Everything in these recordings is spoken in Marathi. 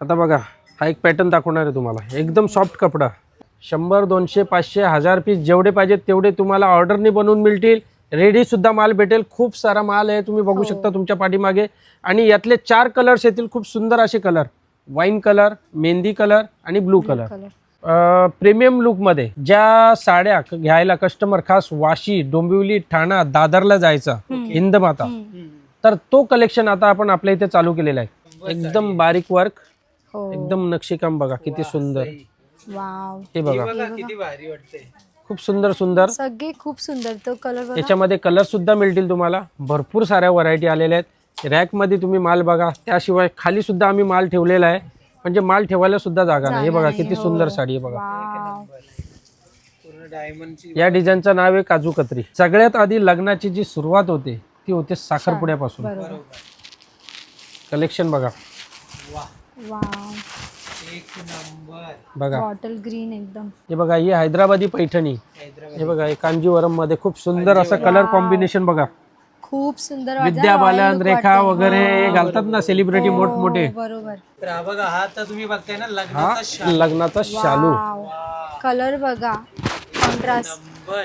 आता बघा हा एक पॅटर्न दाखवणार आहे तुम्हाला. एकदम सॉफ्ट कपडा. शंभर दोनशे पाचशे हजार पीस जेवढे पाहिजेत तेवढे तुम्हाला ऑर्डरनी बनवून मिळतील. रेडी सुद्धा माल भेटेल. खूप सारा माल आहे. तुम्ही बघू शकता तुमच्या पाठीमागे. आणि यातले चार कलर्स येतील. खूप सुंदर असे colour wine colour mehndi colour आणि ब्लू कलर प्रीमियम लुकमध्ये ज्या साड्या घ्यायला कस्टमर खास वाशी डोंबिवली ठाणा दादरला जायचा हिंदमाता तर तो कलेक्शन आता आपण आपल्या इथे चालू केलेला आहे. एकदम बारीक वर्क हो. एकदम नक्षीकाम बघा किती सुंदर. वाव. हे बघा. किती भारी वाटते खूप सुंदर सुंदर. सगळे खूप सुंदर तो कलर बघा. याच्यामध्ये कलर सुद्धा मिळतील तुम्हाला. भरपूर साऱ्या व्हरायटी आलेल्या आहेत. रॅकमध्ये तुम्ही माल बघा. त्याशिवाय खाली सुद्धा आम्ही माल ठेवलेला आहे. म्हणजे माल ठेवायला सुद्धा जागा नाही. हे बघा किती सुंदर साडी आहे बघा. वाव. पूर्ण डायमंडची या डिझाईनचं नाव आहे काजू कतरी. सगळ्यात आधी लग्नाची जी सुरुवात होते ती होते साखरपुड्यापासून. बरोबर. कलेक्शन बघा. वाव एक नंबर. बघा. बॉटल ग्रीन एकदम. हे बघा ही हैदराबादी पैठणी. हैदराबाद हे बघा हे कांजीवरममध्ये खूप सुंदर असं कलर कॉम्बिनेशन बघा. खूप सुंदर वाटतं. विद्या बालन रेखा. वगैरे हे. घालतात ना सेलिब्रिटी हो, मोठमोठे. बरोबर. तर हा बघा हा तर तुम्ही बघताय ना हा लग्नाचा शा- लग्नाचा शालू. कलर बघा. Contrast number.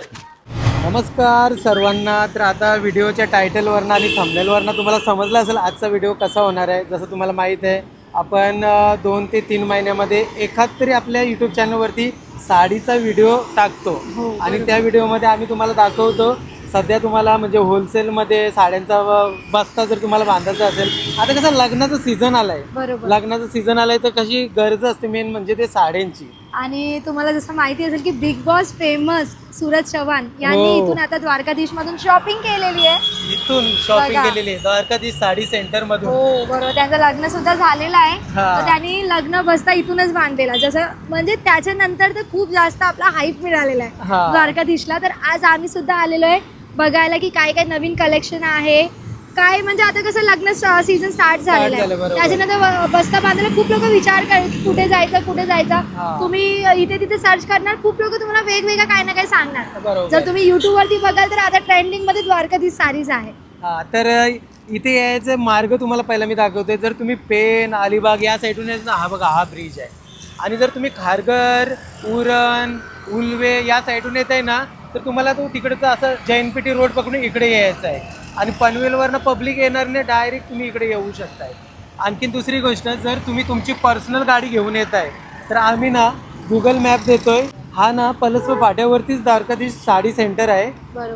नमस्कार सर्वांना. तर आता व्हिडिओच्या टायटलवरनं आणि थंबनेलवरनं तुम्हाला समजलं असेल आजचा व्हिडिओ कसा होणार आहे जसं तुम्हाला माहीत आहे. आपण दोन ते तीन महिन्यामध्ये एखाद तरी आपल्या यूट्यूब चॅनलवरती साडीचा व्हिडिओ टाकतो. आणि त्या व्हिडिओमध्ये आम्ही तुम्हाला दाखवतो सध्या तुम्हाला म्हणजे होलसेलमध्ये साड्यांचा बस्ता जर तुम्हाला बांधायचा असेल आता कसं लग्नाचं सीझन आलाय. लग्नाचं सीझन आलाय तर कशी गरज असते मेन म्हणजे ते साड्यांची. आणि तुम्हाला जसं माहिती असेल की Bigg Boss famous Suraj Chavan यांनी हो. इथून आता द्वारकाधीश मधून शॉपिंग केलेली आहे. इथून शॉपिंग बघा. केलेली आहे. द्वारकाधीश साडी सेंटर मधून. हो बरोबर. त्यांचं लग्न सुद्धा झालेलं आहे. हा. तर त्यांनी लग्न बसता इथूनच बांधलेला. जसं म्हणजे त्याच्यानंतर तर खूप जास्त आपला हाईप मिळालेला आहे. हा. द्वारकाधीशला. तर आज आम्ही सुद्धा आलेलो आहे. बघायला की काय काय नवीन कलेक्शन आहे. काय म्हणजे आता कसं लग्न सीझन स्टार्ट झालेलं झालं, आहे बरोबर. त्याच्यानंतर बसता बांधायला खूप लोक विचार करतात कुठे जायचं कुठे जायचं. तुम्ही इथे तिथे सर्च करणार खूप लोक तुम्हाला वेगवेगळं काय ना काय सांगणार. बरोबर. जर तुम्ही युट्यूब वरती बघाल तर आता ट्रेंडिंगमध्ये द्वारकाधीश सारीज आहे. हा तर इथे यायचे मार्ग तुम्हाला पहिला मी दाखवतोय. जर तुम्ही पेन अलिबाग या साईडून यायचं ना, हा बघा हा ब्रिज आहे. आणि जर तुम्ही खारघर उरण उलवे या साईडून येत आहे ना तर तुम्हाला तो तिकडचं असं जैनपेठी रोड पकडून इकडे यायचं आहे. आणि पनवेलवरनं पब्लिक येणार नाही डायरेक्ट तुम्ही इकडे येऊ शकताय. आणखीन दुसरी गोष्ट जर तुम्ही तुमची पर्सनल गाडी घेऊन येत आहे तर आम्ही ना गुगल मॅप देतोय. हा ना पलसव फाट्यावरतीच द्वारकाधीश साडी सेंटर आहे.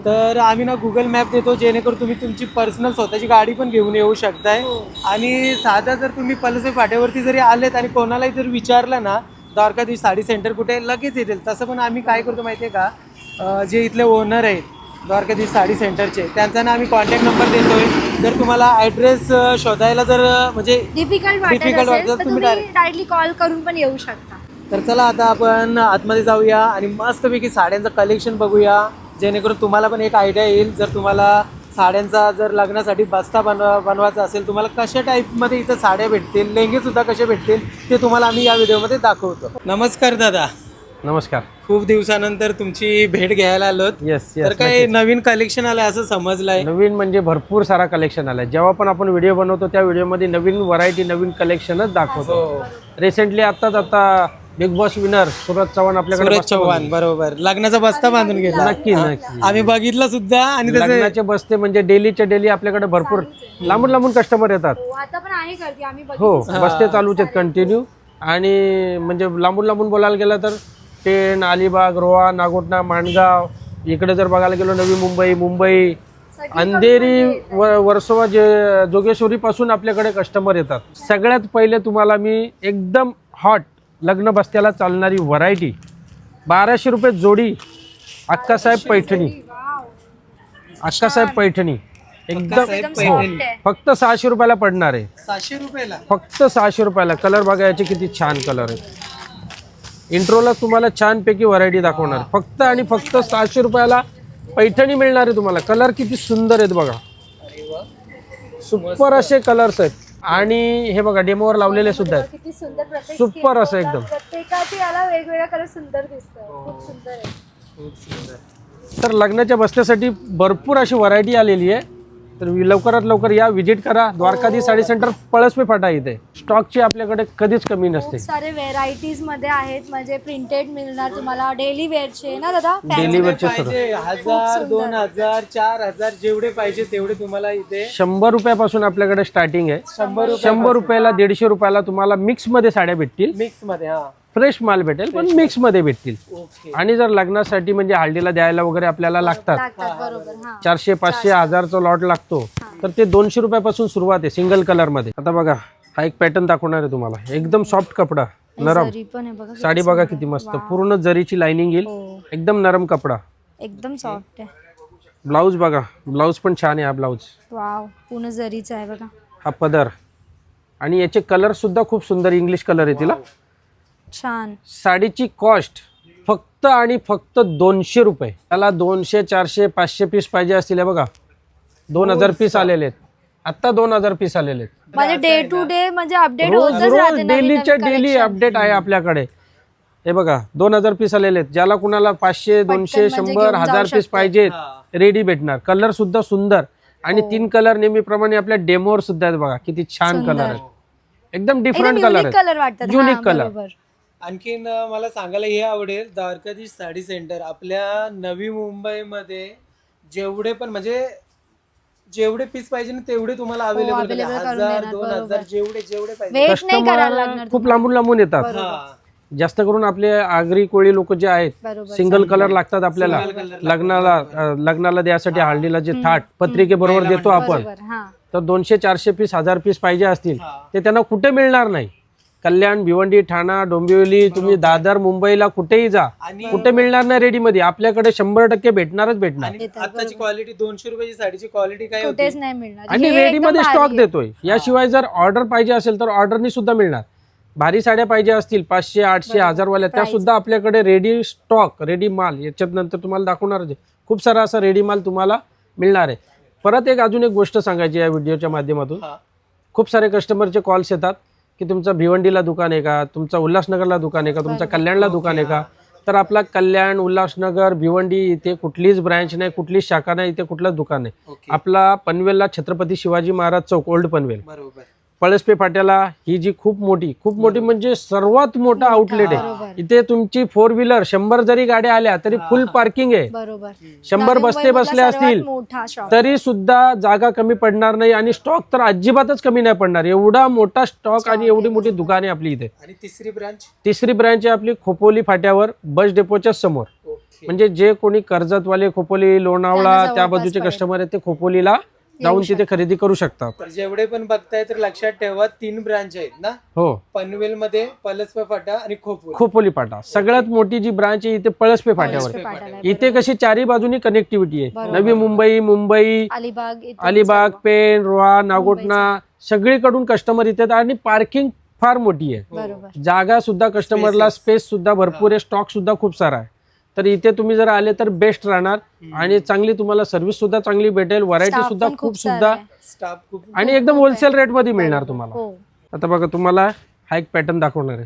तर आम्ही ना गुगल मॅप देतो जेणेकरून तुम्ही तुमची पर्सनल स्वतःची गाडी पण घेऊन येऊ शकताय. आणि साधा जर तुम्ही पलसवे फाट्यावरती जरी आलेत आणि कोणालाही जर विचारलं ना द्वारकाधीश साडी सेंटर कुठे लगेच येतील. तसं पण आम्ही काय करतो माहिती आहे का जे इथले ओनर आहेत द्वारकाधीश साडी सेंटरचे. त्यांचा ना आम्ही कॉन्टॅक्ट नंबर देतोय. जर तुम्हाला ॲड्रेस शोधायला जर म्हणजे डिफिकल्ट वाटत असेल तर तुम्ही तुम्ही direct- डायरेक्टली कॉल करून पण येऊ शकता. तर चला आता आपण आतमध्ये जाऊया आणि मस्तपैकी साड्यांचं कलेक्शन बघूया. जेणेकरून तुम्हाला पण एक आयडिया येईल. जर तुम्हाला साड्यांचा जर लग्नासाठी बस्ता बनवा बनवायचा असेल तुम्हाला कशा टाईपमध्ये इथं साड्या भेटतील लेंगे सुद्धा कसे भेटतील ते तुम्हाला आम्ही या व्हिडिओमध्ये दाखवतो. नमस्कार दादा. नमस्कार. खूप दिवसानंतर तुमची भेट घ्यायला आलोत. येस तर येस काय नवीन कलेक्शन आलंय असं समजलंय? नवीन म्हणजे भरपूर सारा कलेक्शन आलाय. जेव्हा पण आपण व्हिडिओ बनवतो त्या व्हिडिओमध्ये नवीन व्हरायटी नवीन कलेक्शनच दाखवतो. हो. रिसेंटली आताच आता Bigg Boss winner Suraj Chavan आपल्याकडे सूरज बसतो. चव्हाण बरोबर. लग्नाचा बस्ता बांधून गेला नक्की नक्की आम्ही बघितलं सुद्धा आणि त्याचे लग्नाचे बसते म्हणजे डेलीचे डेली आपल्याकडे भरपूर लांबून लांबून कस्टमर येतात. हो आता पण आहे गर्दी. आम्ही हो बसते चालूच आहेत कंटिन्यू आणि म्हणजे लांबून लांबून बोलायला गेलं तर पेण अलिबाग रोहा नागोटणा माणगाव इकडे जर बघायला गेलो नवी मुंबई मुंबई अंधेरी व वर्सोवा जे जोगेश्वरी पासून आपल्याकडे कस्टमर येतात. सगळ्यात पहिले तुम्हाला मी एकदम हॉट लग्न बस्त्याला चालणारी व्हरायटी बाराशे रुपये जोडी अक्कासाहेब पैठणी. अक्कासाहेब पैठणी. एकदम साहेब हो. फक्त सहाशे रुपयाला पडणार आहे. सहाशे रुपयाला. फक्त सहाशे रुपयाला. कलर बघा याचे किती छान कलर आहेत इंट्रोला तुम्हाला छानपैकी व्हरायटी दाखवणार. फक्त आणि फक्त सहाशे रुपयाला पैठणी मिळणार आहे तुम्हाला. कलर किती सुंदर आहेत बघा. सुपर असे कलर्स आहेत. आणि हे बघा डेमोवर लावलेले सुद्धा आहेत. किती सुंदर प्रत्येक सुपर असं एकदम. प्रत्येकाची याला वेगवेगळा कलर सुंदर दिसतोय खूप सुंदर आहे खूप सुंदर. तर लग्नाच्या बसण्यासाठी भरपूर अशी व्हरायटी आलेली आहे. तर लवकरात लवकर या विजिट करा. द्वारकाधी साडी सेंटर पळसपे फाटा इथे. स्टॉकची आपल्याकडे कधीच कमी खूप नसते. सारे व्हेरायटीजमध्ये आहेत. म्हणजे प्रिंटेड मिळणार तुम्हाला डेली वेअरचे ना दादा? डेली वेअरचे सर्व पाहिजे हजार दोन हजार चार हजार जेवढे पाहिजे तेवढे तुम्हाला इथे शंभर रुपयापासून आपल्याकडे स्टार्टिंग आहे. शंभर रुपयाला दीडशे रुपयाला तुम्हाला मिक्समध्ये साड्या भेटतील. मिक्समध्ये हा. फ्रेश माल भेटेल पण मिक्समध्ये भेटतील. ओके. आणि जर लग्नासाठी म्हणजे हळदीला द्यायला वगैरे आपल्याला लागतात. लागतात बरोबर हा. चारशे पाचशे हजारचा लॉट लागतो. तर ते दोनशे रुपयापासून सुरुवात आहे सिंगल कलरमध्ये. आता बघा हा एक पॅटर्न दाखवणार आहे तुम्हाला. एकदम सॉफ्ट कपडा नरम. जरी पण आहे बघा किती साडी बघा. किती मस्त. पूर्ण जरीची लाइनिंग येईल. हो. एकदम नरम कपडा. एकदम सॉफ्ट आहे. ब्लाऊज बघा ब्लाऊज पण छान आहे हा ब्लाऊज. वाव पूर्ण जरीचा आहे बघा. हा पदर. आणि याचे कलर सुद्धा खूप सुंदर इंग्लिश कलर आहे तिला. छान. साडीची कॉस्ट फक्त आणि फक्त दोनशे रुपये. त्याला दोनशे चारशे पाचशे पीस पाहिजे असतील हे बघा. दोन हजार पीस आलेले आहेत. आत्ता दोन हजार पीस आलेले आहेत. म्हणजे डे टू डे म्हणजे अपडेट रोज होतच रोज राहते नवीन डेलीच्या नवीन डेली collection. अपडेट आहे आपल्याकडे. हे बघा दोन हजार पीस आलेले आहेत. ज्याला कुणाला पाचशे दोनशे म्हणजे शंभर जाऊ हजार पीस शकतो. पाहिजेत हा. रेडी भेटणार. कलर सुद्धा सुंदर. आणि हो. तीन कलर नेहमीप्रमाणे आपल्या डेमोवर सुद्धा आहेत बघा. किती छान सुंदर. कलर आहेत. एकदम डिफरंट कलर युनिक आहेत. कलर वाटतात. हा, color. बरोबर. आणखीन मला सांगायला हे आवडेल द्वारकाधीश साडी सेंटर. आपल्या नवी मुंबईमध्ये जेवढे पण म्हणजे जेवढे पीस पाहिजे ना तेवढे तुम्हाला अवेलेबल हो, available करून हजार देणार, दोन बरोबर. हजार जेवढे जेवढे पाहिजे. वेट नाही करायला कस्टमर लागणार खूप लांबून लांबून येतात. हा. जास्त करून आपले आगरी कोळी लोक जे आहेत बरोबर सिंगल कलर लागतात आपल्याला. Single color लग्नाला अं, लग्नाला द्यासाठी हळदीला जे थाट पत्रिके बरोबर देतो आपण. बरोबर हा. तर दोनशे चारशे पीस हजार पीस पाहिजे असतील हा. ते त्यांना कुठे मिळणार नाही? कल्याण भिवंडी ठाणा डोंबिवली तुम्ही दादर मुंबईला कुठेही जा. आणि कुठे मिळणार नाही रेडीमध्ये. आपल्याकडे शंभर टक्के भेटणारच भेटणार. आणि आताची क्वालिटी दोनशे रुपयाची साडीची क्वालिटी काय होती? कुठेच नाही मिळणार. आणि हे रेडीमध्ये स्टॉक आहे. देतोय. याशिवाय जर ऑर्डर पाहिजे असेल तर ऑर्डरनी सुद्धा मिळणार. भारी साड्या पाहिजे असतील पाचशे आठशे हजारवाल्या त्या सुद्धा आपल्याकडे रेडी स्टॉक रेडी माल. याच्यात नंतर तुम्हाला दाखवणारच आहे. खूप सारा असा रेडी माल तुम्हाला मिळणार आहे. परत एक अजून एक गोष्ट सांगायची या व्हिडिओच्या माध्यमातून. हा. खूप सारे कस्टमरचे कॉल्स येतात. की तुमचं भिवंडीला दुकान आहे का? तुमचं उल्हासनगरला दुकान आहे का? तुमचं कल्याणला दुकान आहे का? तर आपला कल्याण उल्हासनगर भिवंडी इथे कुठलीच ब्रँच नाही कुठलीच शाखा नाही इथे कुठलंच दुकान नाही. आपला पनवेलला छत्रपती शिवाजी महाराज चौक ओल्ड पनवेल. बरोबर. पळसपे फाट्याला ही जी खूप मोठी खूप मोठी म्हणजे सर्वात मोठा आउटलेट आहे. बरोबर. इथे तुमची फोर व्हीलर शंभर जरी गाड्या आल्या तरी फुल पार्किंग आहे. बरोबर. शंभर बसते बसले सर्वात असतील मोठा शॉप तरी सुद्धा जागा कमी पडणार नाही आणि स्टॉक तर अजिबातच कमी नाही पडणार. एवढा मोठा स्टॉक आणि एवढी मोठी दुकाने आपली इथे. आणि तिसरी ब्रांच तिसरी ब्रँच आहे आपली खोपोली फाट्यावर बस डेपोच्या समोर. ओके. म्हणजे जे कोणी कर्जतवाले खोपोली लोणावळा त्यांना त्या जवळपास बाजूचे पडेल. कस्टमर आहेत ते खोपोलीला जाऊन तिथे खरेदी करू शकतात. तर जेवढे पण बघताय तर लक्षात ठेवा तीन ब्रांच आहेत ना? हो. पनवेल मध्ये पलसपा फाटा आणि खोपूर खोपोली फाटा सगळ्यात मोठी जी ब्रांच आहे इथे पळसपे फाट्यावर आहे. इथे कशी चारी बाजूनी कनेक्टिव्हिटी आहे. बरोबर. नवी मुंबई मुंबई अलिबाग इथे अलिबाग पेन रोहा नागोटना सगळीकडून कस्टमर इथे येतात आणि पार्किंग फार मोठी आहे. बरोबर. जागा सुद्धा कस्टमरला स्पेस सुद्धा भरपूर आहे. स्टॉक सुद्धा खूप सारा आहे. तर इथे तुम्ही जर आले तर बेस्ट राहणार. आणि चांगली तुम्हाला सर्व्हिस सुद्धा चांगली भेटेल. व्हरायटी Staff सुद्धा पण खूप सुद्धा आहे. स्टाफ खूप आणि एकदम होलसेल रेटमध्ये मिळणार तुम्हाला. हो. आता बघा तुम्हाला हा एक पॅटर्न दाखवणार आहे.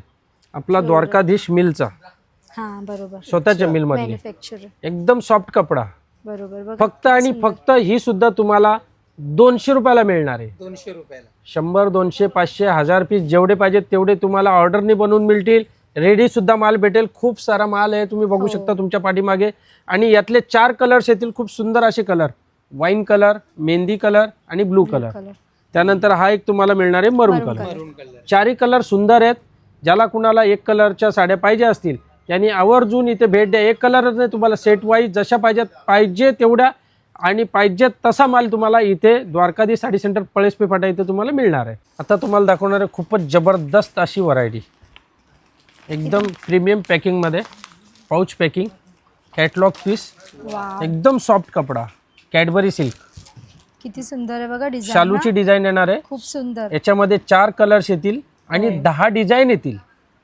आपला द्वारकाधीश मिलचा. हा बरोबर. स्वतःच्या मिलमध्ये मॅन्युफॅक्चर एकदम सॉफ्ट कपडा. बरोबर बघा. फक्त आणि फक्त ही सुद्धा तुम्हाला दोनशे रुपयाला मिळणार आहे. दोनशे रुपयाला. शंभर दोनशे पाचशे हजार पीस जेवढे पाहिजेत तेवढे तुम्हाला ऑर्डरने बनवून मिळतील. रेडी सुद्धा माल भेटेल. खूप सारा माल आहे. तुम्ही बघू हो. शकता तुमच्या पाठीमागे. आणि यातले चार कलर्स येतील. खूप सुंदर असे colour wine colour mehndi colour आणि ब्लू कलर त्यानंतर हा एक तुम्हाला मिळणार आहे maroon Maroon colour maroon colour चारही कलर सुंदर आहेत. ज्याला कुणाला एक कलरच्या साड्या पाहिजे असतील त्यांनी आवर्जून इथे भेट द्या. एक कलरच नाही तुम्हाला सेट वाईज जशा पाहिजेत पाहिजे तेवढ्या. आणि पाहिजे तसा माल तुम्हाला इथे द्वारकाधी साडी सेंटर पळेसपे फाटा इथे तुम्हाला मिळणार आहे. आता तुम्हाला दाखवणार आहे खूपच जबरदस्त अशी व्हरायटी एकदम प्रीमियम पॅकिंगमध्ये पाऊच पॅकिंग कॅटलॉग पीस वा एकदम सॉफ्ट कपडा कॅडबरी सिल्क किती सुंदर आहे बघा डिझाईन शालूची डिझाईन येणार आहे. खूप सुंदर. याच्यामध्ये चार कलर्स येतील आणि दहा डिझाईन येतील.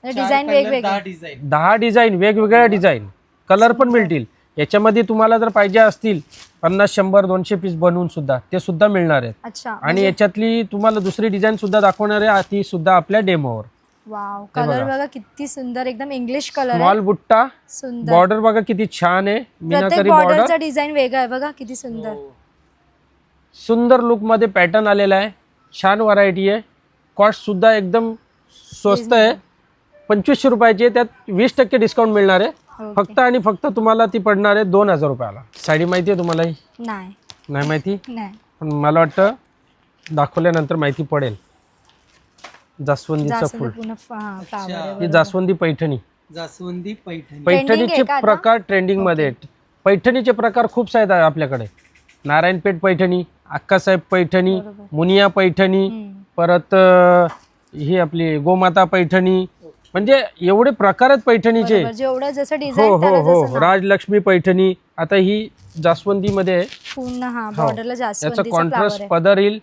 डिझाईन दहा वेगवेगळे. डिझाईन दहा डिझाईन वेगवेगळ्या डिझाईन कलर पण मिळतील. याच्यामध्ये तुम्हाला जर पाहिजे असतील पन्नास शंभर दोनशे पीस बनवून सुद्धा ते सुद्धा मिळणार आहेत. अच्छा आणि याच्यातली तुम्हाला दुसरी डिझाईन सुद्धा दाखवणार आहे ती सुद्धा आपल्या डेमोवर वाव कलर बघा. किती सुंदर एकदम इंग्लिश कलर आहे. स्मॉल बुट्टा. सुंदर. बॉर्डर बघा किती छान आहे. प्रत्येक मीनाकरी बॉर्डर बॉर्डरचा डिझाईन वेगळा आहे बघा किती सुंदर. सुंदर लुकमध्ये पॅटर्न आलेला आहे. छान व्हरायटी आहे. कॉस्टसुद्धा एकदम स्वस्त आहे. पंचवीसशे रुपयाची आहे त्यात वीस टक्के डिस्काउंट मिळणार आहे. फक्त आणि फक्त तुम्हाला ती पडणार आहे दोन हजार रुपयाला. साडी माहिती आहे तुम्हाला ही नाही. नाही माहिती? नाही. पण मला वाटतं दाखवल्यानंतर माहिती पडेल. जास्वंदीचं जास्वंद फुल फा- हा, flower आहे, ही बरोबर. जास्वंदी पैठणी जास्वंदी पैठणी पैठणीचे आहे का आता? प्रकार ट्रेंडिंगमध्ये आहेत. पैठणीचे प्रकार खूप सारे आहेत आपल्याकडे नारायणपेठ पैठणी अक्कासाहेब पैठणी बरोबर. मुनिया पैठणी हम्म. परत अं, ही आपली गोमाता पैठणी म्हणजे एवढे प्रकार आहेत पैठणीचे बरोबर. जेवढं जसं हो डिझाईन हो हो. राजलक्ष्मी पैठणी आता ही जास्वंदीमध्ये आहे पूर्ण हा हो. बॉर्डरला याचा जास्वंदीचा फ्लावर कॉन्ट्रास्ट आहे पदर येईल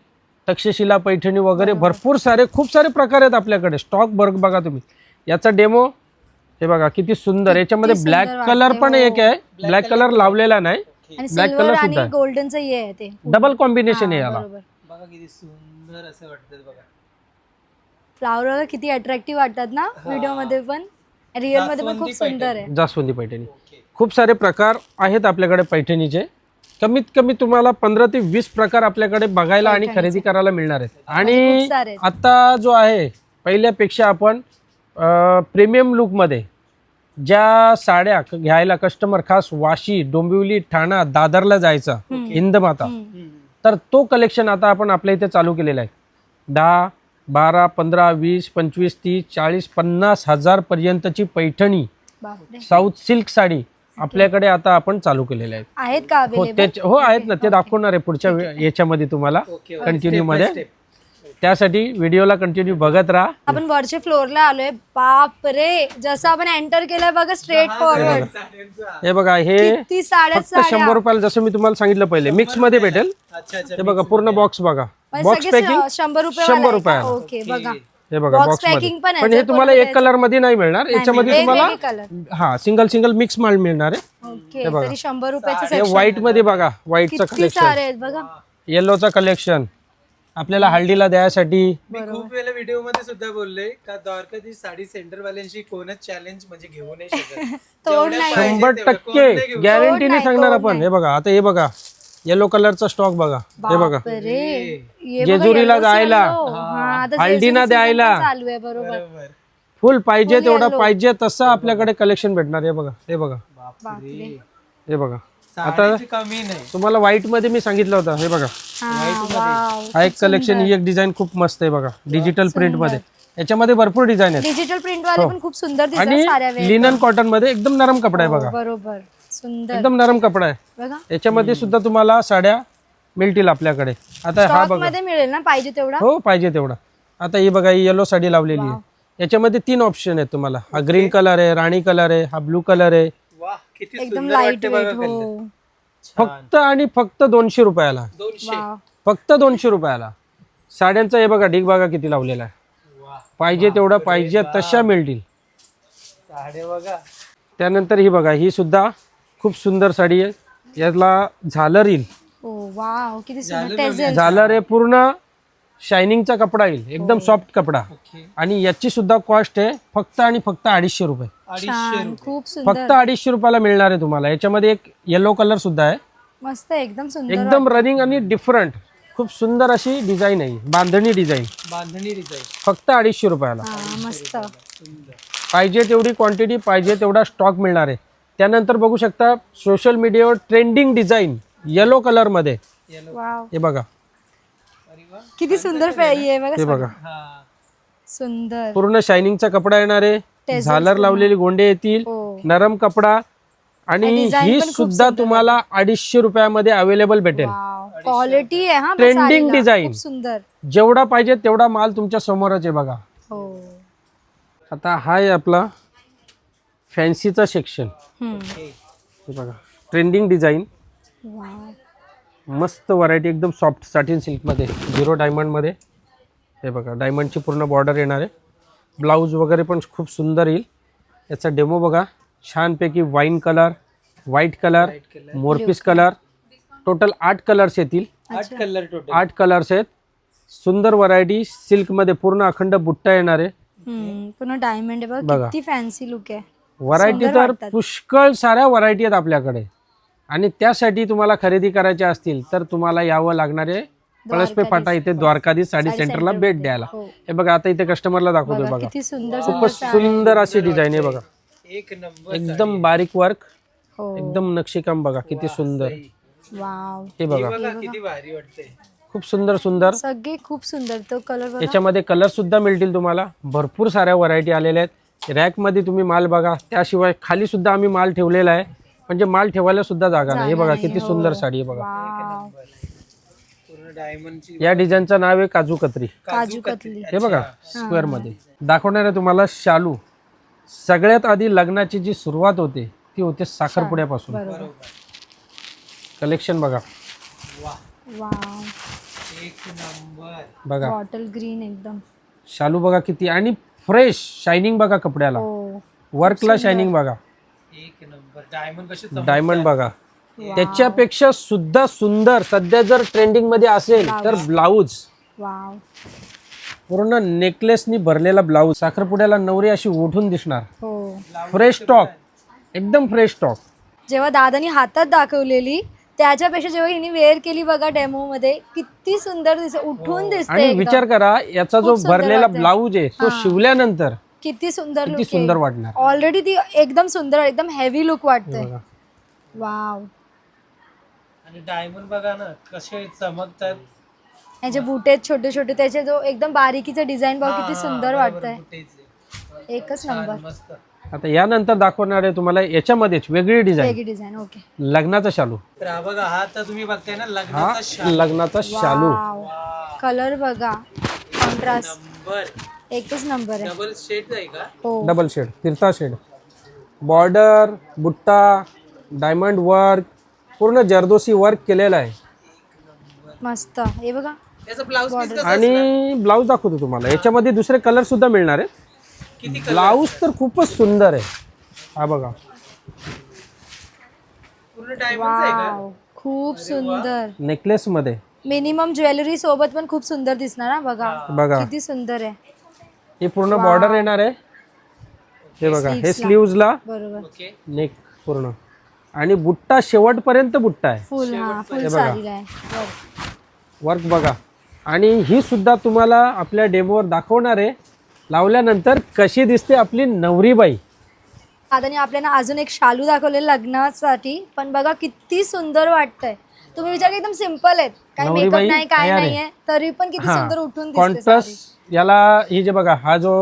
तक्षशिला पैठणी वगैरे भरपूर सारे खूप सारे प्रकार आहेत आपल्याकडे. स्टॉक बर्ग बघा तुम्ही. याचा डेमो हे बघा किती सुंदर. याच्यामध्ये ब्लॅक कलर पण हो. एक आहे. ब्लॅक कलर लावलेला नाही. color आणि सुद्धा आहे. गोल्डनचं हे आहे ते. डबल कॉम्बिनेशन आहे हा, याला बघा किती सुंदर असं वाटतं बघा. फ्लावर किती अट्रॅक्टिव्ह वाटतात ना व्हिडिओमध्ये पण. रिअलमध्ये पण खूप सुंदर आहे. जास्वंदी पैठणी. खूप सारे प्रकार आहेत आपल्याकडे पैठणीचे. कमीत कमी तुम्हाला पंधरा ते वीस प्रकार आपल्याकडे बघायला आणि पैठणीचे. खरेदी करायला मिळणार आहेत आणि. आता जो आहे पहिल्यापेक्षा आपण प्रीमियम लुकमध्ये ज्या साड्या घ्यायला कस्टमर खास वाशी डोंबिवली ठाणा दादरला जायचा हिंदमाता. तर तो कलेक्शन आता आपण आपल्या इथे चालू केलेला आहे दहा बारा पंधरा वीस पंचवीस तीस चाळीस पन्नास हजार पर्यंतची पैठणी साऊथ सिल्क साडी आपल्याकडे आता आपण चालू केलेल्या आहेत. आहेत का हो हो आहेत ना. ते दाखवणार आहे पुढच्या वे- याच्यामध्ये तुम्हाला. ओके कंटिन्यू मध्ये. त्यासाठी व्हिडिओला कंटिन्यू बघत राहा. आपण वरच्या फ्लोअरला आलोय. बाप रे जसं आपण एंटर केलंय बघा स्ट्रेट फॉरवर्ड हे बघा हे किती साड्या फक्त शंभर रुपयाला जसं मी तुम्हाला सांगितलं पहिले मिक्समध्ये भेटेल. अच्छा अच्छा हे बघा पूर्ण बॉक्स बघा. बॉक्स सगळे पॅकिंग श- शंभर रुपये शंभर रुपयाला. ओके बघा. हे बघा Box बॉक्समध्ये packing पण आहे, पण जर हे तुम्हाला कोणाला एक कलरमध्ये नाही मिळणार. याच्यामध्ये तुम्हाला कलर हा सिंगल सिंगल मिक्स माल मिळणार आहे. ओके तरी शंभर रुपयाचं हे section व्हाईट. मध्ये बघा व्हाईटचं किती कलेक्शन सारे आहेत बघा. येलोचं कलेक्शन आपल्याला हळदीला द्यायसाठी. मी खूप वेळेला व्हिडिओमध्ये सुद्धा बोललोय का द्वारकाधी साडी सेंटर वाल्यांशी कोणच चॅलेंज म्हणजे घेऊ नाही शकत. तोड जेवढ्या नाही. पाहिजे शंभर टक्के. कोण नाही घेऊ शकत. गॅरंटीने सांगणार आपण. हे बघा आता हे बघा. येलो कलरचा स्टॉक बघा. हे बघा. बापरे. हे बघा, जेजुरीला yellow जायला, yellow. हा, आता हळदीला जेजुरी season द्यायला. पण चालू आहे बरोबर. बरोबर. फुल पाहिजे Full तेवढा yellow. पाहिजे तसं आपल्याकडे कलेक्शन भेटणार. हे बघा हे बघा. बापरे. हे बघा. साडीची कमी नाही. तुम्हाला व्हाईटमध्ये मी सांगितलं होतं. हे बघा. हा, वाव. हा एक कलेक्शन ही एक डिझाईन खूप मस्त आहे बघा. डिजिटल प्रिंटमध्ये. याच्यामध्ये भरपूर डिझाईन आहेत. डिजिटल प्रिंट वाले पण खूप सुंदर हो. आणि दिसतात वेळ लिनन कॉटनमध्ये एकदम नरम कपडा आहे बघा. बरोबर. सुंदर. एकदम नरम कपडा आहे. बघा. याच्यामध्ये सुद्धा तुम्हाला साड्या मिळतील आपल्याकडे. आता हा स्टॉक बघा. मध्ये मिळेल ना? पाहिजे तेवढा? हो पाहिजे तेवढा. आता ही बघा ही येलो साडी लावलेली आहे. याच्यामध्ये तीन ऑप्शन आहेत तुम्हाला. हा ग्रीन कलर आहे राणी कलर आहे हा ब्लू कलर आहे. किती एकदम सुंदर लाइट वाटते बघा वेट कलर. हो. फक्त आणि फक्त दोनशे रुपयाला. दोनशे. वाव. फक्त दोनशे रुपयाला. साड्यांचा हे बघा ढीग बघा किती लावलेला आहे. पाहिजे तेवढं पाहिजे तशा मिळतील. साडे बघा. त्यानंतर ही बघा ही सुद्धा खूप सुंदर साडी आहे. याला झालर येईल हो वाव किती सुंदर. टेझल झालर हे पूर्ण शायनिंगचा कपडा येईल. एकदम सॉफ्ट कपडा. ओके. आणि याची सुद्धा कॉस्ट आहे फक्त आणि फक्त अडीचशे रुपये. अडीचशे छान रुपये. खूप सुंदर. फक्त अडीचशे रुपयाला मिळणार आहे तुम्हाला. याच्यामध्ये एक येलो कलर सुद्धा आहे. मस्त आहे, एकदम सुंदर एकदम रनिंग आणि डिफरंट खूप सुंदर अशी डिझाईन आहे. बांधणी डिझाईन बांधणी डिझाईन फक्त अडीचशे रुपयाला. हा मस्त. सुंदर. पाहिजे तेवढी क्वांटिटी पाहिजे तेवढा स्टॉक मिळणार आहे. त्यानंतर बघू शकता सोशल मीडियावर ट्रेंडिंग डिझाईन येलो कलरमध्ये येलो वाव हे बघा. किती सुंदर फे- हे हे बघा. बघा हा. सुंदर. पूर्ण शायनिंगचा कपडा येणार आहे. झालर लावलेली गोंडे येतील. हो. नरम कपडा. आणि ही सुद्धा तुम्हाला अडीचशे रुपयामध्ये अवेलेबल भेटेल. वाव क्वालिटी आहे हा design. खूप सुंदर. जेवढा पाहिजे तेवढा माल तुमच्या समोरच आहे बघा. हो. आता हा आहे आपला फॅन्सीचा सेक्शन. हे बघा ट्रेंडिंग डिझाईन मस्त व्हरायटी एकदम सॉफ्ट साटिन सिल्कमध्ये झिरो डायमंडमध्ये हे बघा डायमंडची पूर्ण बॉर्डर येणार आहे. ब्लाऊज वगैरे पण खूप सुंदर येईल. याचा डेमो बघा. छानपैकी वाईन कलर व्हाईट कलर. मोरपीस कलर टोटल आठ कलर्स येतील. आठ कलर टोटल आठ कलर्स आहेत. सुंदर व्हरायटी सिल्कमध्ये पूर्ण अखंड बुट्टा येणार आहे. पुन्हा डायमंड आहे बघ. बघा. किती फॅन्सी लुक आहे. व्हरायटी सुंदर तर वाटतात. पुष्कळ साऱ्या व्हरायटी आहेत आपल्याकडे. आणि त्यासाठी तुम्हाला खरेदी करायचे असतील तर तुम्हाला यावं लागणारे पळसपे फाटा इथे द्वारकाधीश साडी सेंटरला भेट द्यायला. हो. हे बघा आता इथे कस्टमरला दाखवतोय बघा बघा. किती सुंदर खूपच सुंदर अशी डिझाईन आहे बघा. एक नंबर एकदम बारीक वर्क हो. एकदम नक्षीकाम बघा किती सुंदर. वाव. हे बघा. बघा किती भारी वाटते खूप सुंदर सुंदर. सगळे खूप सुंदर. तो कलर याच्यामध्ये कलर सुद्धा मिळतील तुम्हाला. भरपूर साऱ्या व्हरायटी आलेल्या आहेत. रॅकमध्ये तुम्ही माल बघा त्याशिवाय खाली सुद्धा आम्ही माल ठेवलेला आहे. म्हणजे माल ठेवायला सुद्धा जागा नाही. हे बघा किती सुंदर साडी आहे बघा. वाव पूर्ण डायमंडची या डिझाईनचं नाव आहे काजू कतरी. काजू कतली हे बघा स्क्वेअरमध्ये. दाखवणार आहे तुम्हाला शालू. सगळ्यात आधी लग्नाची जी सुरुवात होते ती होते साखरपुड्यापासून. बरोबर. कलेक्शन बघा. वा वाव. एक नंबर. बघा. बॉटल ग्रीन एकदम. शालू बघा किती. आणि फ्रेश शायनिंग बघा कपड्याला. हो. वर्कला शायनिंग बघा. एक नंबर. डायमंड कसे चमकतात. डायमंड बघा. त्याच्यापेक्षा सुद्धा सुंदर. सध्या जर ट्रेंडिंगमध्ये असेल तर ब्लाऊज वाव. पूर्ण नेकलेसनी भरलेला ब्लाऊज साखरपुड्याला नवरी अशी उठून दिसणार. हो. फ्रेश स्टॉक एकदम फ्रेश स्टॉक जेव्हा दादानी हातात दाखवलेली त्याच्यापेक्षा जेव्हा हिने वेअर केली बघा डेमो मध्ये किती सुंदर दिसते उठून दिसते आणि एकदम. विचार करा याचा जो खूप सुंदर भरलेला वाटतंय. ब्लाऊज आहे तो शिवल्यानंतर किती सुंदर किती लुक सुंदर वाटणार. ऑलरेडी ती एकदम सुंदर एकदम हेवी लुक वाटतंय. बघा. वाव आणि डायमंड बघा ना कसे चमकतात याचे बुटे छोटे छोटे त्याचे जो एकदम बारीकीचं डिझाईन बघ किती सुंदर वाटतंय. कुठेच एकच नंबर मस्त. आता यानंतर दाखवणार आहे तुम्हाला याच्यामध्येच वेगळी डिझाईन वेगळी डिझाईन ओके लग्नाचा शालू. तर हा बघा हा तर तुम्ही बघताय ना हा लग्नाचा शाल. लग्नाचा शालू. कलर बघा कॉन्ट्रास्ट नंबर. एकच नंबर आहे. डबल शेड आहे का? हो. डबल शेड फिरता शेड बॉर्डर बुट्टा डायमंड वर्क पूर्ण जरदोसी वर्क केलेला आहे. मस्त. हे बघा. याचा ब्लाऊज पीस कसा आणि ब्लाऊज दाखवतो तुम्हाला. याच्यामध्ये दुसरे कलर सुद्धा मिळणार आहेत किती ब्लाऊज तर खूपच सुंदर आहे. हा बघा. पूर्ण डायमंड आहे का? वाव खूप सुंदर. नेकलेस मध्ये. मिनिमम ज्वेलरी सोबत पण खूप सुंदर दिसणार हा बघा. बघा. किती सुंदर आहे. हे पूर्ण बॉर्डर येणार आहे. हे बघा हे स्लीव्जला बरोबर. ओके नेक पूर्ण. आणि बुट्टा शेवटपर्यंत बुट्टा आहे. फुल हा फुल साडीला आहे. वर. वर्क बघा. आणि ही सुद्धा तुम्हाला आपल्या डेमोवर दाखवणार आहे. लावल्यानंतर कशी दिसते आपली नवरीबाई दादाने आपल्याला अजून एक शालू दाखवले लग्नासाठी. पण बघा किती सुंदर वाटतंय. तुम्ही विचार एकदम सिंपल आहेत. काही मेकअप नवरीबाई नाही काय तयार आहे. नाहीये. तरी पण किती हा. सुंदर उठून दिसते कॉन्ट्रास्ट याला हे जे बघा हा जो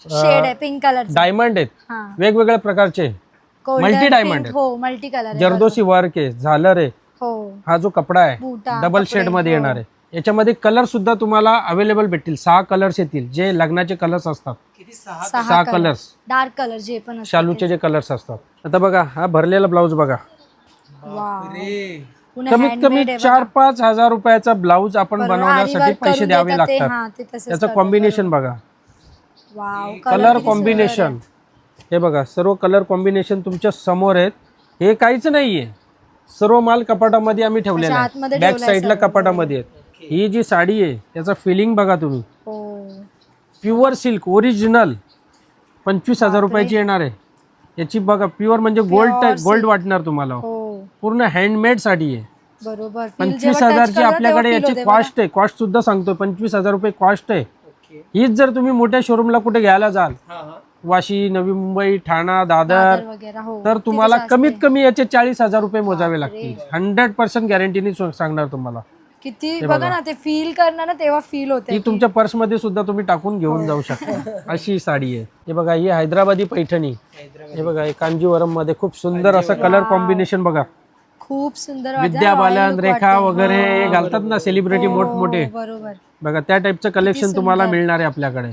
शेड आहे पिंक कलर डायमंड आहेत. हा. वेगवेगळ्या प्रकारचे. Multi diamond आहेत. हो मल्टी कलर जरदोशी वर्क आहे झालर आहे. हो. हा जो कपडा आहे बुटा डबल शेडमध्ये येणार आहे. याच्यामध्ये कलर सुद्धा तुम्हाला अवेलेबल भेटतील. सहा कलर्स येतील जे लग्नाचे कलर्स असतात. किती? सहा सहा सहा कलर कलर्स डार्क कलर जे पण असतात शालूचे जे कलर्स असतात. आता बघा हा भरलेला ब्लाऊज बघा. पुन्हा कमीत कमी आहे चार पाच हजार रुपयाचा ब्लाऊज आपण बरोबर, बनवण्यासाठी पैसे करून द्यावे देतात ते, लागतात. हा, ते तसेच त्याचं करतात. कॉम्बिनेशन बघा. वाव कलर कॉम्बिनेशन हे बघा सर्व कलर कॉम्बिनेशन तुमच्यासमोर आहेत. हे काहीच नाहीये. सर्व माल कपाटामध्ये आम्ही ठेवलेला आहे. आतमध्ये बॅक ठेवलाय साईडला सर्व. कपाटामध्ये आहेत. ही जी साडी आहे त्याचं फिलिंग बघा तुम्ही. हो. प्युअर सिल्क ओरिजिनल पंचवीस हजार रुपयाची येणार आहे. याची बघा प्युअर म्हणजे गोल्ड गोल्ड वाटणार तुम्हाला. हो. पूर्ण हँडमेड साडी आहे. बरोबर. पंचवीस हजारची आपल्याकडे याची. कॉस्ट आहे. कॉस्ट सुद्धा सांगतो पंचवीस हजार रुपये कॉस्ट आहे. ओके हीच जर तुम्ही मोठ्या शोरूमला कुठे घ्यायला जाल हा हा. वाशी नवी मुंबई ठाणा दादर हो. तर तुम्हाला कमीत कमी याचे चाळीस हजार रुपये मोजावे लागतील. हंड्रेड पर्सेंट गॅरंटीने सांगणार तुम्हाला. किती बघा ना ते फील करणार ना तेव्हा फील होते तुमच्या पर्समध्ये सुद्धा तुम्ही टाकून घेऊन जाऊ शकता. अशी साडी आहे. हे बघा ही हैदराबादी पैठणी. हे बघा हे कांजीवरममध्ये खूप सुंदर असं कलर कॉम्बिनेशन बघा. खूप सुंदर वाटतं. विद्या royal बालन look रेखा वाटतं. वगैरे हे घालतात ना सेलिब्रिटी हो, मोठमोठे बरोबर. बघा त्या टाईपचं कलेक्शन तुम्हाला मिळणार आहे आपल्याकडे.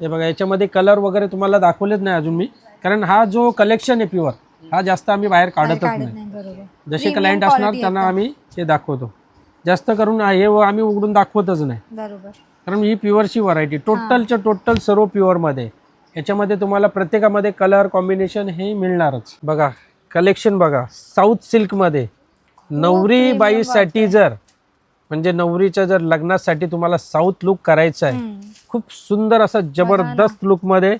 हे बघा याच्यामध्ये कलर वगैरे तुम्हाला दाखवलेच नाही अजून मी. कारण हा जो कलेक्शन आहे प्युअर हा जास्त आम्ही बाहेर काढतच काढत नाही. नाही बरोबर. जसे क्लायंट असणार त्यांना आम्ही हे दाखवतो. जास्त करून हे व आम्ही उघडून दाखवतच नाही. बरोबर. कारण ही प्युअरची व्हरायटी टोटलच्या टोटल सर्व प्युअरमध्ये याच्यामध्ये तुम्हाला प्रत्येकामध्ये कलर कॉम्बिनेशन हे मिळणारच. बघा कलेक्शन बघा. साऊथ सिल्कमध्ये नवरी बाईसाठी जर म्हणजे नवरीच्या जर लग्नासाठी तुम्हाला साऊथ लुक करायचा आहे. खूप सुंदर असा जबरदस्त लुकमध्ये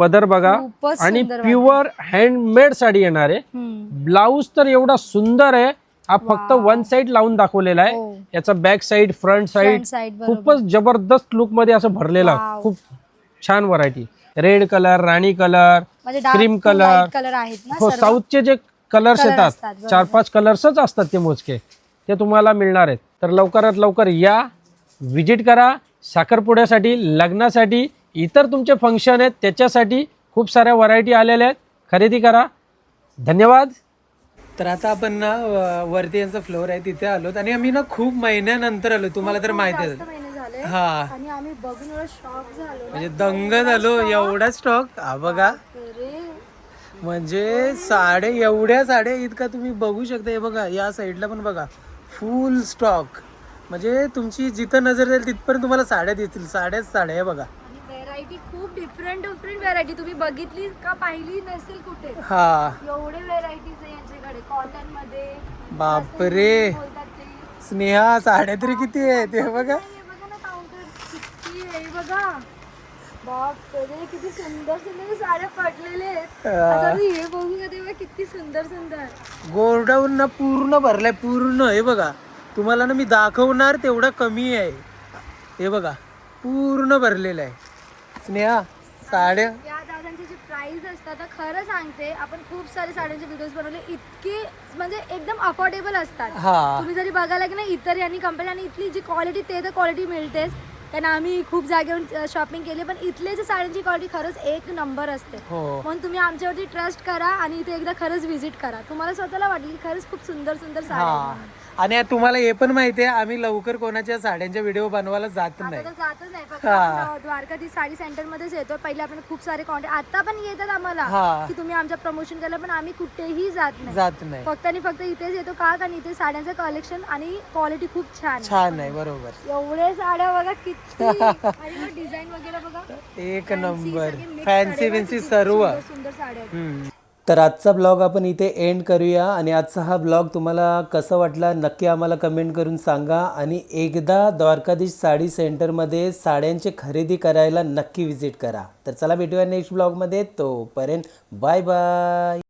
पदर बघा. आणि प्युअर हँडमेड साडी येणार आहे. ब्लाऊज तर एवढा सुंदर आहे. हा फक्त वन साइड लावून दाखवलेला आहे. हो. याचा बॅक साइड फ्रंट साइड. खूपच जबरदस्त लुकमध्ये असं भरलेला. खूप छान व्हरायटी रेड कलर राणी कलर क्रीम कलर कलर हो? साऊथचे जे कलर्स येतात. चार पाच कलर्सच असतात ते मोजके. ते तुम्हाला मिळणार आहेत. तर लवकरात लवकर या. विजिट करा. साखरपुड्यासाठी लग्नासाठी इतर तुमचे फंक्शन आहेत त्याच्यासाठी खूप साऱ्या व्हरायटी आलेल्या आहेत. खरेदी करा. धन्यवाद. तर आता आपण ना अं, वरती यांचा फ्लोअर आहे तिथे आलोत. आणि आम्ही ना खूप महिन्यानंतर आलो. तुम्हाला तर माहिती आहे जास्त महिने झाले. हा. आणि आम्ही बघून एवढं शॉक झालो ना. म्हणजे दंग झालो. एवढा स्टॉक हा बघा. अरे म्हणजे साडे एवढ्या साड्या इतका तुम्ही बघू शकता. हे बघा या साईडला पण बघा. फुल स्टॉक म्हणजे तुमची जिथं नजर जाईल तिथपर्यंत तुम्हाला साड्या दिसतील. साड्याच साड्या हे बघा. आणि व्हेरायटी खूप डिफरंट डिफरंट व्हेरायटी तुम्ही बघितली का पाहिली नसेल कुठे? हा. एवढे व्हेरायटीज आहे. यांच्याकडे कॉटनमध्ये बापरे बोलतात ते. स्नेहा साड्या तरी किती आहे? ते बघा हे बघा ना काउंटर किती आहे बघा. बाप रे किती सुंदर सुंदर साड्या पडलेले आहेत. असं मी हे बघू का तेव्हा किती सुंदर सुंदर. गोडाऊन ना पूर्ण भरलाय पूर्ण. हे बघा तुम्हाला ना मी दाखवणार तेवढा कमी आहे. हे बघा पूर्ण भरलेलं आहे. स्नेहा साड्या. या दादांची जी प्राइस असतात तर खरं सांगते आपण खूप सारे साड्यांचे व्हिडिओज बनवले इतके म्हणजे एकदम अफोर्डेबल असतात. हा. तुम्ही जरी बघायला की ना इतर यांनी कंपनी आणि इथली जी क्वालिटी ते तर क्वालिटी मिळतेच. कारण आम्ही खूप जागेवर शॉपिंग केली पण इथले जे साड्यांची क्वालिटी खरंच एक नंबर असते. हो. म्हणून तुम्ही आमच्यावरती ट्रस्ट करा आणि इथे एकदा खरंच व्हिजिट करा. तुम्हाला स्वतःला वाटेल की खरंच खूप सुंदर सुंदर साड्या हा. आणि तुम्हाला हे पण माहिती आहे आम्ही लवकर कोणाच्या साड्यांच्या व्हिडिओ बनवायला जात आता नाही. तर जातच नाही. फक्त हा. आपण द्वारकाधी साडी सेंटर मध्येच येतो पहिले आपण खूप सारे कॉन्टॅक्ट आता पण येतात आम्हाला हा. की तुम्ही आमच्या प्रमोशन केलं पण आम्ही कुठेही जात नाही. जात नाही. फक्त आणि फक्त इथेच येतो. का? कारण इथे साड्यांचं कलेक्शन आणि क्वालिटी खूप छान आहे. छान आहे बरोबर. एवढे साड्या बघा किती. आणि डिझाईन वगैरे बघा. एक नंबर. फॅन्सी किती सर्व. सुंदर सुंदर साड्या आहेत. हम्म. तर आजचा ब्लॉग आपण इथे एंड करूया आणि आजचा हा ब्लॉग तुम्हाला कसा वाटला नक्की आम्हाला कमेंट करून सांगा आणि एकदा द्वारकाधीश साडी सेंटरमध्ये साड्यांची खरेदी करायला नक्की विजिट करा. तर चला भेटूया नेक्स्ट ब्लॉगमध्ये तोपर्यंत बाय बाय